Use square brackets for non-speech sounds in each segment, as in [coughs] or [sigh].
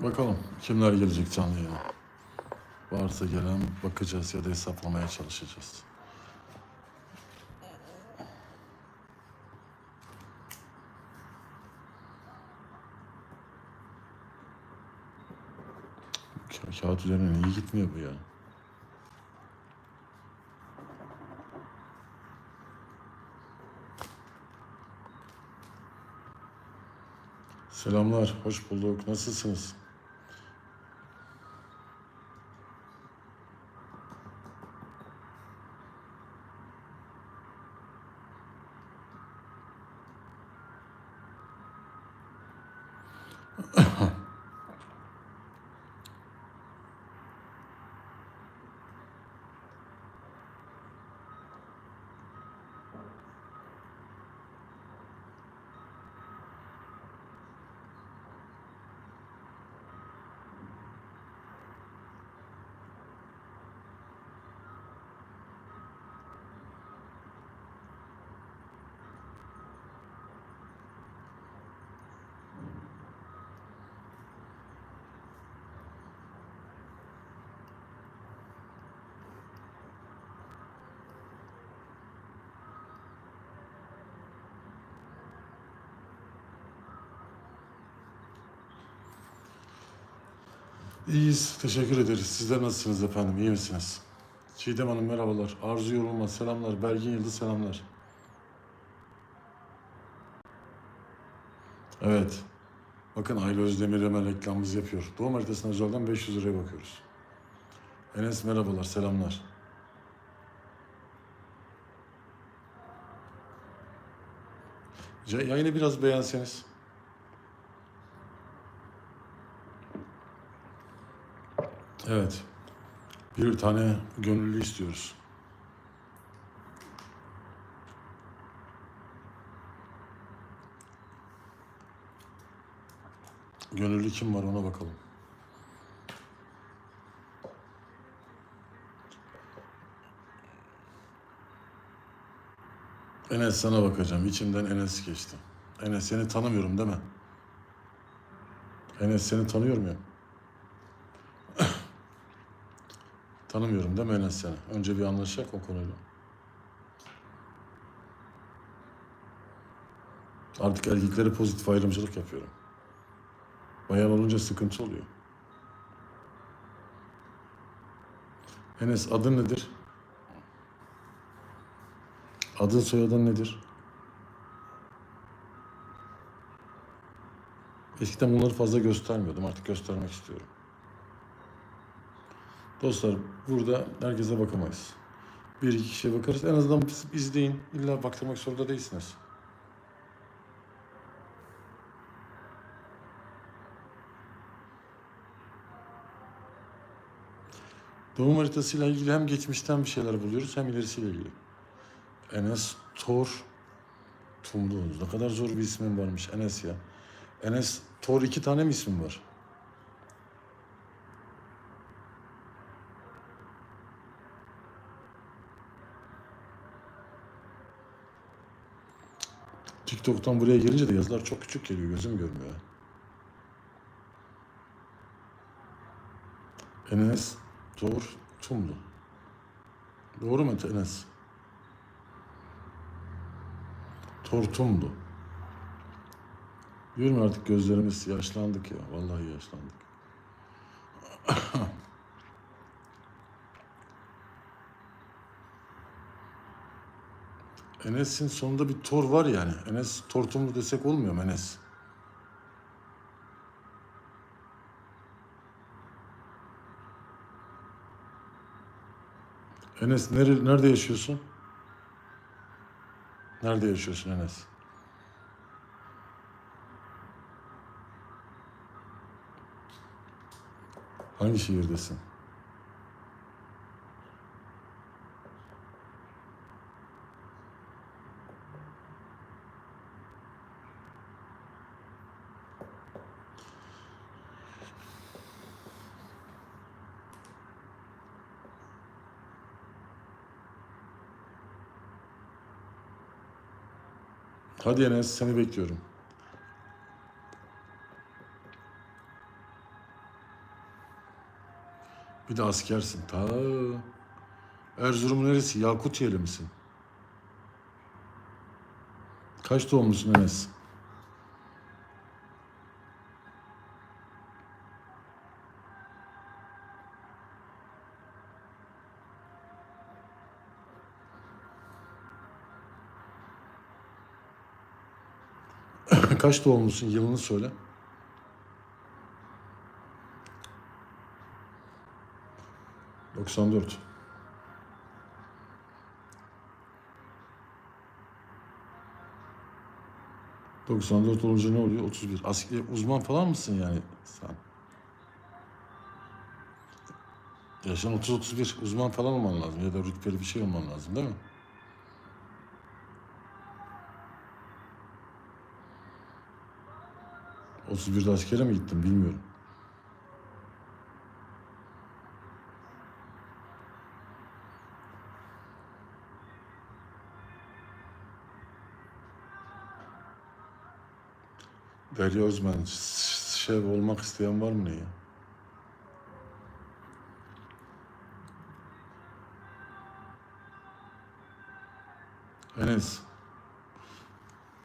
Bakalım kimler gelecek canlı yayına. Varsa gelen bakacağız ya da hesaplamaya çalışacağız. Ka- kağıt üzerine iyi gitmiyor bu ya. Selamlar, hoş bulduk. Nasılsınız? İyiyiz, teşekkür ederiz. Sizler nasılsınız efendim, iyi misiniz? Çiğdem Hanım merhabalar. Arzu Yorulmaz selamlar. Belgin Yıldız selamlar. Evet. Bakın Ayla Özdemir hemen reklamımızı yapıyor. Doğum haritasına özelden 500 liraya bakıyoruz. Enes merhabalar, selamlar. Yayını biraz beğenseniz. Evet. Bir tane gönüllü istiyoruz. Gönüllü kim var ona bakalım. Enes sana bakacağım. İçimden Enes geçti. Enes seni tanımıyorum değil mi? Enes seni tanıyor muyum? Tanımıyorum değil mi Enes seni? Önce bir anlaşacak o konuyla. Artık erkeklere pozitif ayrımcılık yapıyorum. Bayan olunca sıkıntı oluyor. Enes adın nedir? Adın soyadın nedir? Eskiden bunları fazla göstermiyordum. Artık göstermek istiyorum. Dostlar burada herkese bakamayız. Bir iki kişiye bakarız. En azından izleyin. İlla baktırmak zorunda değilsiniz. Doğum haritasıyla ilgili hem geçmişten bir şeyler buluyoruz hem ilerisiyle ilgili. Enes Tor Tumlu. Ne kadar zor bir ismin varmış Enes ya. Enes Tor iki tane mi ismin var? TikTok'tan buraya gelince de yazılar çok küçük geliyor. Gözüm görmüyor. Enes Tor Tumlu. Doğru mu Enes? Tortumlu. Diyorum artık gözlerimiz yaşlandık ya. Vallahi yaşlandık. [coughs] Enes'in sonunda bir tor var yani. Enes Tortumlu desek olmuyor mu Enes? Enes nere, nerede yaşıyorsun? Nerede yaşıyorsun Enes? Hangi şehirdesin? Hadi Enes seni bekliyorum. Bir de askersin. Ta Erzurum neresi? Yakutiyeli misin? Kaç doğumlusun Enes? Kaç doğumlusun? Yılını söyle. Doksan dört. Doksan dört olunca ne oluyor? Otuz bir. Asker, uzman falan mısın yani sen? Yaşın 30-31 uzman falan olman lazım ya da rütbeli bir şey olman lazım değil mi? Otuz birde askere mi gittin bilmiyorum. Derya Özmen, şef olmak isteyen var mı ne ya? Enes,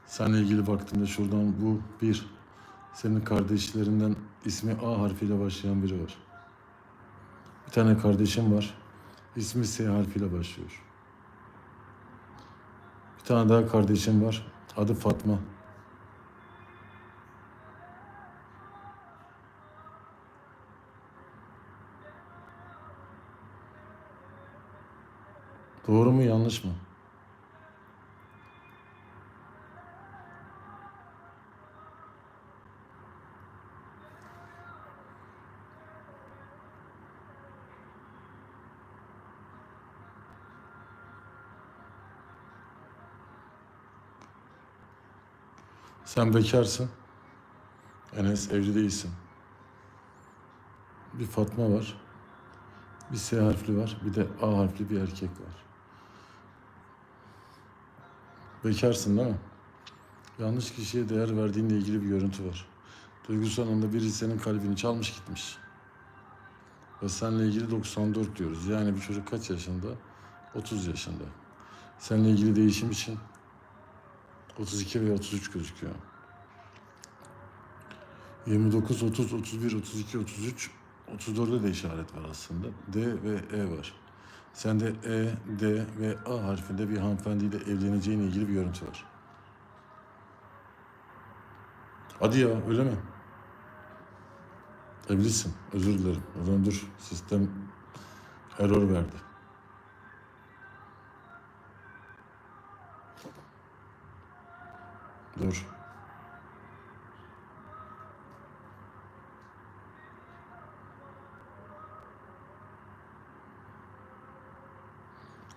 seninle ilgili baktığımda şuradan bu bir, senin kardeşlerinden ismi A harfiyle başlayan biri var. Bir tane kardeşim var, ismi S harfiyle başlıyor. Bir tane daha kardeşim var, adı Fatma. Doğru mu yanlış mı? Sen bekarsın. Enes evli değilsin. Bir Fatma var. Bir S harfli var. Bir de A harfli bir erkek var. Bekarsın değil mi? Yanlış kişiye değer verdiğinle ilgili bir görüntü var. Duygusal anda biri senin kalbini çalmış gitmiş. Ve seninle ilgili 94 diyoruz. Yani bir çocuk kaç yaşında? 30 yaşında. Seninle ilgili değişim için 32 veya 33 gözüküyor. 29, 30, 31, 32, 33, 34'de de işaret var aslında. D ve E var. Sende E, D ve A harfinde bir hanımefendiyle evleneceğine ilgili bir görüntü var. Hadi ya öyle mi? Evlisin. Özür dilerim. O dur. Sistem error verdi. Dur.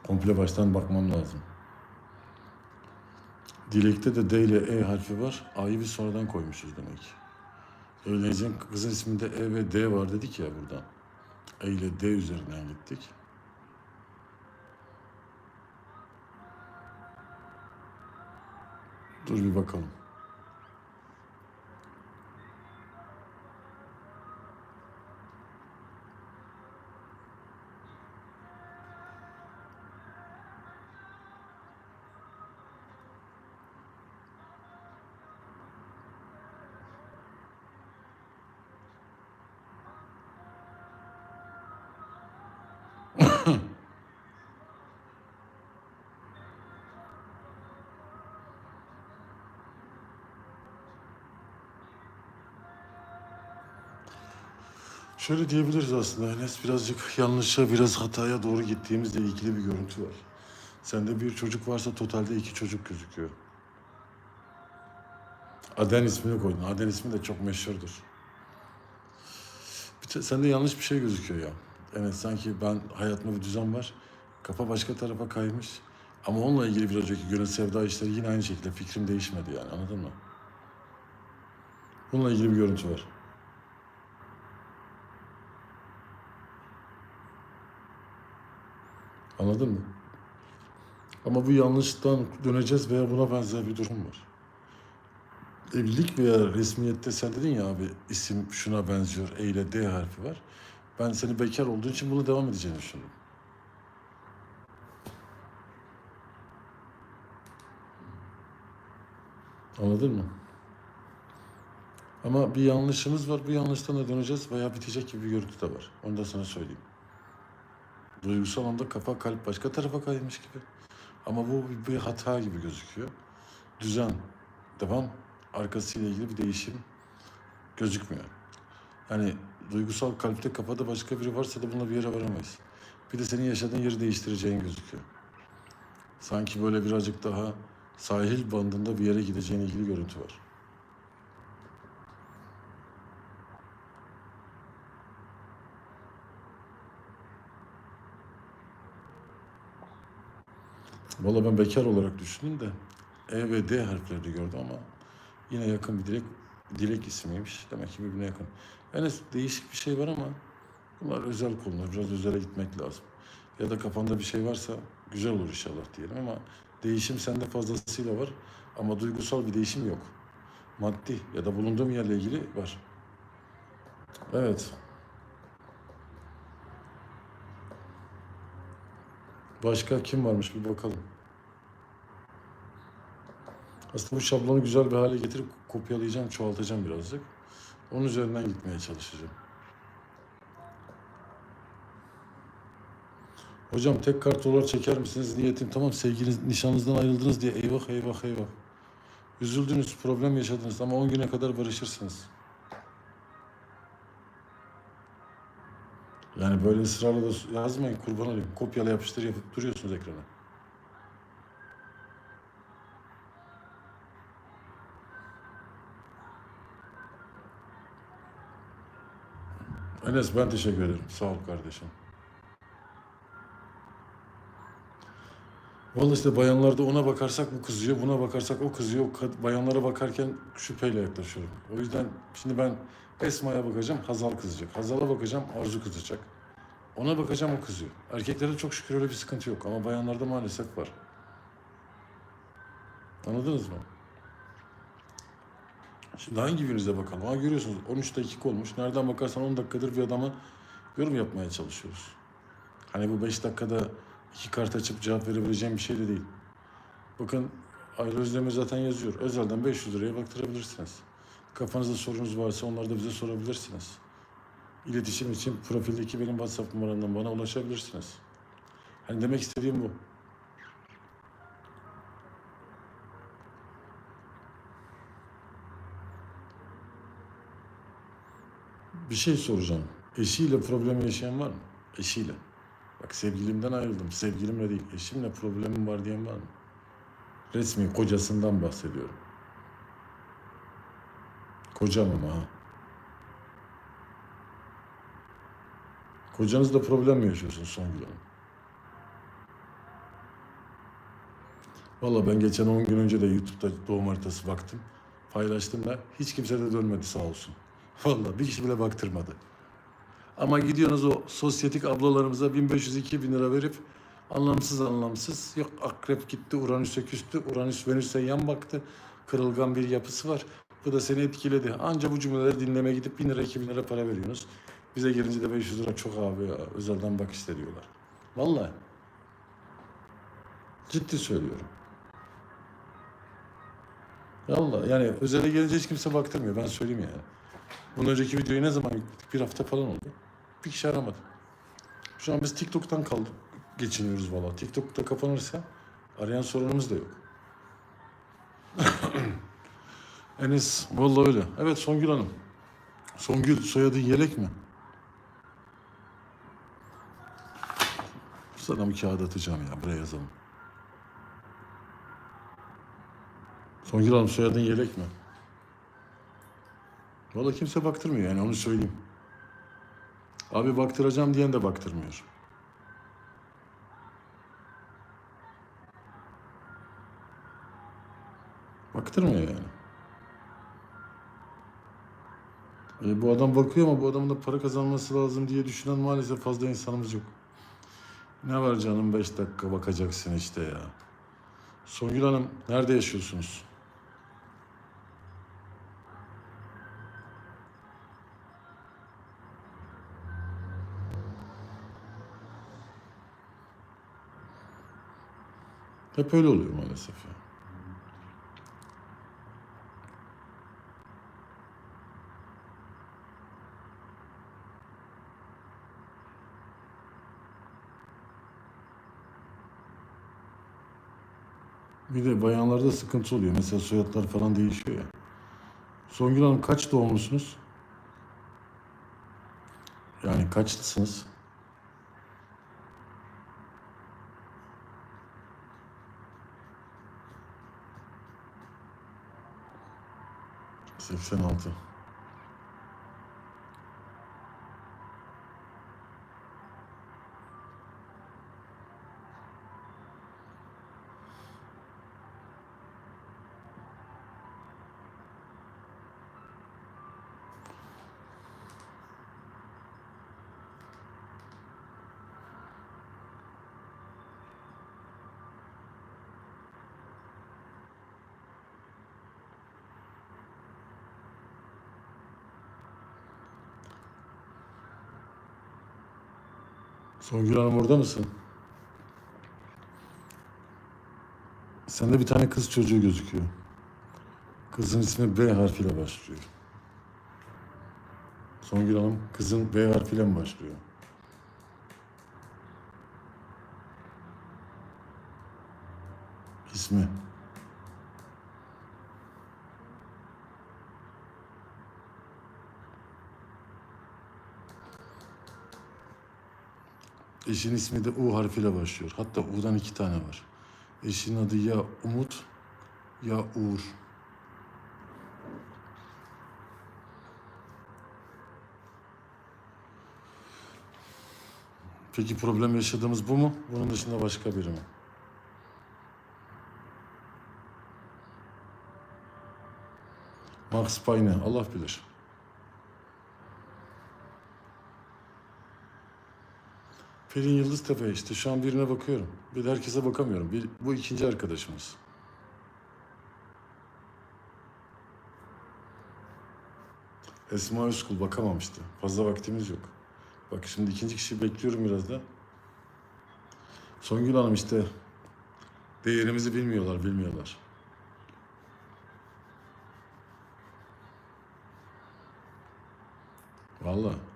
Komple baştan bakmam lazım. Dilekte de D ile E harfi var. A'yı bir sonradan koymuşuz demek. Evleneceğin kızın isminde E ve D var dedik ya buradan. E ile D üzerinden gittik. Dur bir bakalım. Şöyle diyebiliriz aslında Enes birazcık yanlışa biraz hataya doğru gittiğimizle ilgili bir görüntü var. Sende bir çocuk varsa totalde iki çocuk gözüküyor. Aden ismini koydun. Aden ismi de çok meşhurdur. Bir sende yanlış bir şey gözüküyor ya. Evet sanki ben hayatımda bir düzen var. Kafa başka tarafa kaymış. Ama onunla ilgili bir önceki gönül sevda işleri yine aynı şekilde fikrim değişmedi yani anladın mı? Bununla ilgili bir görüntü var. Anladın mı? Ama bu yanlıştan döneceğiz veya buna benzer bir durum var. Evlilik veya resmiyette sen dedin ya abi isim şuna benziyor. E ile D harfi var. Ben seni bekar olduğun için buna devam edeceğini düşündüm. Anladın mı? Ama bir yanlışımız var. Bu yanlıştan da döneceğiz veya bitecek gibi bir görüntü de var. Onu da sana söyleyeyim. Duygusal anda kafa kalp başka tarafa kaymış gibi. Ama bu bir- hata gibi gözüküyor. Düzen, devam, arkasıyla ilgili bir değişim gözükmüyor. Yani duygusal kalpte kafada başka biri varsa da bununla bir yere varamayız. Bir de senin yaşadığın yeri değiştireceğin gözüküyor. Sanki böyle birazcık daha sahil bandında bir yere gideceğin ilgili görüntü var. Valla ben bekar olarak düşündüm de E ve D harflerini gördüm ama yine yakın bir dilek, dilek ismiymiş. Demek ki birbirine yakın. Yani değişik bir şey var ama bunlar özel konular. Biraz özele gitmek lazım. Ya da kafanda bir şey varsa güzel olur inşallah diyelim ama değişim sende fazlasıyla var ama duygusal bir değişim yok. Maddi ya da bulunduğum yerle ilgili var. Evet. Başka kim varmış bir bakalım. Aslında bu şablonu güzel bir hale getirip kopyalayacağım, çoğaltacağım birazcık. Onun üzerinden gitmeye çalışacağım. Hocam tek kart dolar çeker misiniz? Niyetim tamam sevgiliniz nişanınızdan ayrıldınız diye eyvah eyvah eyvah. Üzüldünüz, problem yaşadınız ama 10 güne kadar barışırsınız. Yani böyle ısrarla da yazmayın kurban olayım. Kopyala yapıştır yapıp duruyorsunuz ekrana. Enes ben teşekkür ederim. Sağ ol kardeşim. Vallahi işte bayanlarda ona bakarsak bu kızıyor, buna bakarsak o kızıyor. Bayanlara bakarken şüpheyle yaklaşıyorum. O yüzden şimdi ben Esma'ya bakacağım, Hazal kızacak. Hazal'a bakacağım, Arzu kızacak. Ona bakacağım, o kızıyor. Erkeklerde çok şükür öyle bir sıkıntı yok ama bayanlarda maalesef var. Anladınız mı? Şimdi hangi birinize bakalım? Ha görüyorsunuz 13 dakika olmuş. Nereden bakarsan 10 dakikadır bir adama yorum yapmaya çalışıyoruz. Hani bu 5 dakikada iki kart açıp cevap verebileceğim bir şey de değil. Bakın Ayla Özdemir zaten yazıyor. Özelden 500 liraya baktırabilirsiniz. Kafanızda sorunuz varsa onları da bize sorabilirsiniz. İletişim için profildeki benim WhatsApp numaramdan bana ulaşabilirsiniz. Hani demek istediğim bu. Bir şey soracağım. Eşiyle problem yaşayan var mı? Eşiyle. Bak sevgilimden ayrıldım. Sevgilimle değil, eşimle problemim var diyen var mı? Resmi kocasından bahsediyorum. Kocam ama ha. Kocanızla problem mi yaşıyorsun Songül Hanım? Valla ben geçen 10 gün önce de YouTube'da doğum haritası baktım. Paylaştım da hiç kimse de dönmedi sağ olsun. [laughs] Valla bir kişi bile baktırmadı. Ama gidiyorsunuz o sosyetik ablalarımıza 1500-2000 lira verip anlamsız anlamsız yok akrep gitti Uranüs'e küstü Uranüs Venüs'e yan baktı kırılgan bir yapısı var. Bu da seni etkiledi. Anca bu cümleleri dinleme gidip 1000 lira 2000 lira para veriyorsunuz. Bize gelince de 500 lira çok abi ya özelden bak iste diyorlar. Vallahi. Ciddi söylüyorum. Vallahi yani özele gelince hiç kimse baktırmıyor ben söyleyeyim yani. Bundan önceki videoyu ne zaman yükledik? Bir hafta falan oldu. Bir kişi aramadı. Şu an biz TikTok'tan kaldık. Geçiniyoruz valla. TikTok'ta kapanırsa arayan sorunumuz da yok. [coughs] Enes vallahi öyle. Evet Songül Hanım. Songül soyadın Yelek mi? Sana bir kağıt atacağım ya. Buraya yazalım. Songül Hanım soyadın Yelek mi? Vallahi kimse baktırmıyor yani onu söyleyeyim. Abi baktıracağım diyen de baktırmıyor. Baktırmıyor yani. E, bu adam bakıyor ama bu adamın da para kazanması lazım diye düşünen maalesef fazla insanımız yok. Ne var canım beş dakika bakacaksın işte ya. Songül Hanım nerede yaşıyorsunuz? Hep öyle oluyor maalesef ya. Bir de bayanlarda sıkıntı oluyor. Mesela soyadlar falan değişiyor ya. Songül Hanım kaç doğumlusunuz? Yani kaçlısınız? Seksen altı. Songül Hanım orada mısın? Sende bir tane kız çocuğu gözüküyor. Kızın ismi B harfiyle başlıyor. Songül Hanım kızın B harfiyle mi başlıyor? İsmi. Eşin ismi de U harfiyle başlıyor. Hatta U'dan iki tane var. Eşin adı ya Umut ya Uğur. Peki problem yaşadığımız bu mu? Bunun dışında başka biri mi? Max Payne, Allah bilir. Pelin Yıldıztepe işte şu an birine bakıyorum. Bir de herkese bakamıyorum. Bir, bu ikinci arkadaşımız. Esma Özkul bakamamıştı. Fazla vaktimiz yok. Bak şimdi ikinci kişi bekliyorum biraz da. Songül Hanım işte değerimizi bilmiyorlar, bilmiyorlar. Vallahi.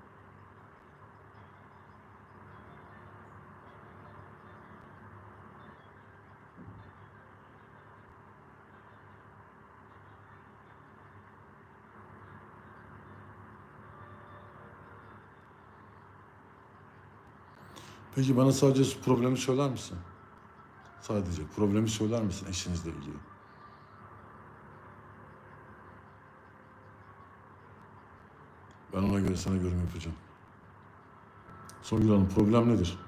Peki bana sadece problemi söyler misin? Sadece problemi söyler misin eşinizle ilgili? Ben ona göre sana yorum yapacağım. Songül Hanım problem nedir?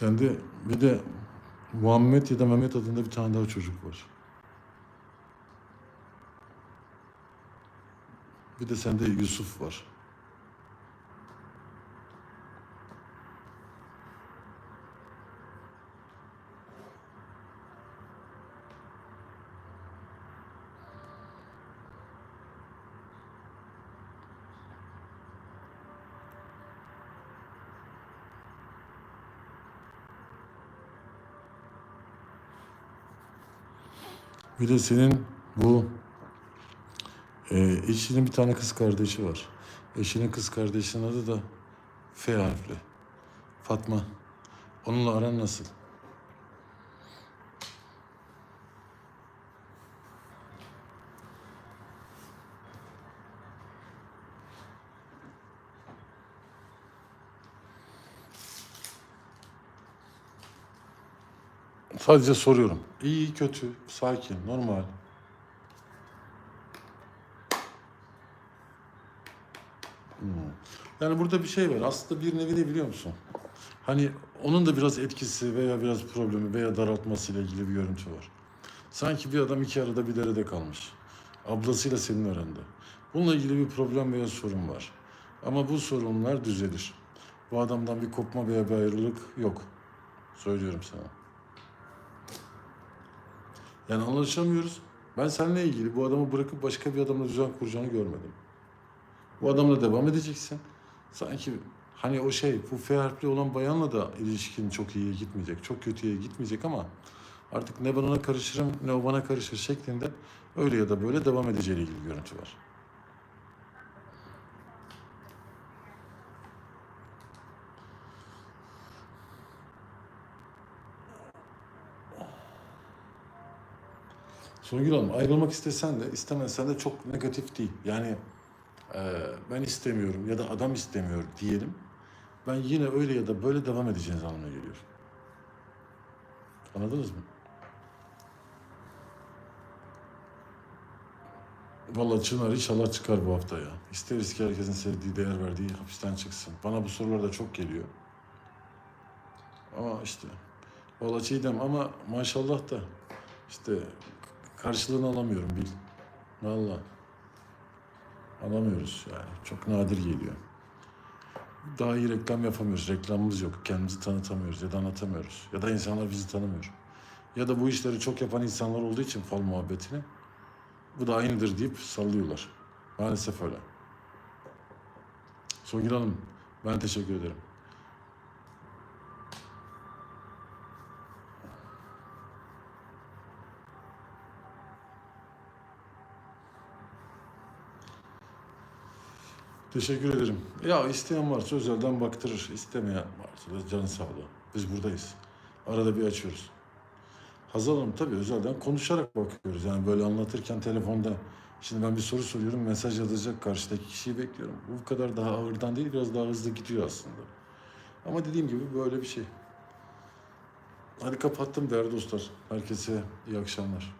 Sende bir de Muhammed ya da Mehmet adında bir tane daha çocuk var. Bir de sende Yusuf var. Bir de senin bu e, eşinin bir tane kız kardeşi var. Eşinin kız kardeşinin adı da F harfli. Fatma. Onunla aran nasıl? Sadece soruyorum. İyi, kötü, sakin, normal. Hmm. Yani burada bir şey var. Aslında bir nevi ne biliyor musun? Hani onun da biraz etkisi veya biraz problemi veya daraltmasıyla ilgili bir görüntü var. Sanki bir adam iki arada bir derede kalmış. Ablasıyla senin aranda. Bununla ilgili bir problem veya sorun var. Ama bu sorunlar düzelir. Bu adamdan bir kopma veya bir ayrılık yok. Söylüyorum sana. Yani anlaşamıyoruz. Ben seninle ilgili bu adamı bırakıp başka bir adamla düzen kuracağını görmedim. Bu adamla devam edeceksin. Sanki hani o şey bu F olan bayanla da ilişkin çok iyiye gitmeyecek. Çok kötüye gitmeyecek ama artık ne ben ona karışırım ne o bana karışır şeklinde öyle ya da böyle devam edeceğiyle ilgili görüntü var. Songül Hanım ayrılmak istesen de istemezsen de çok negatif değil. Yani e, ben istemiyorum ya da adam istemiyor diyelim. Ben yine öyle ya da böyle devam edeceğiniz anlamına geliyor. Anladınız mı? Vallahi Çınar inşallah çıkar bu hafta ya. İsteriz ki herkesin sevdiği, değer verdiği hapisten çıksın. Bana bu sorular da çok geliyor. Ama işte vallahi Çiğdem ama maşallah da işte karşılığını alamıyorum bil. Vallahi. Alamıyoruz yani. Çok nadir geliyor. Daha iyi reklam yapamıyoruz. Reklamımız yok. Kendimizi tanıtamıyoruz ya da anlatamıyoruz. Ya da insanlar bizi tanımıyor. Ya da bu işleri çok yapan insanlar olduğu için fal muhabbetini bu da aynıdır deyip sallıyorlar. Maalesef öyle. Songül Hanım ben teşekkür ederim. Teşekkür ederim. Ya isteyen varsa özelden baktırır. İstemeyen varsa da canı sağlığı. Biz buradayız. Arada bir açıyoruz. Hazal Hanım tabii özelden konuşarak bakıyoruz. Yani böyle anlatırken telefonda şimdi ben bir soru soruyorum mesaj yazacak karşıdaki kişiyi bekliyorum. Bu kadar daha ağırdan değil biraz daha hızlı gidiyor aslında. Ama dediğim gibi böyle bir şey. Hadi kapattım değerli dostlar. Herkese iyi akşamlar.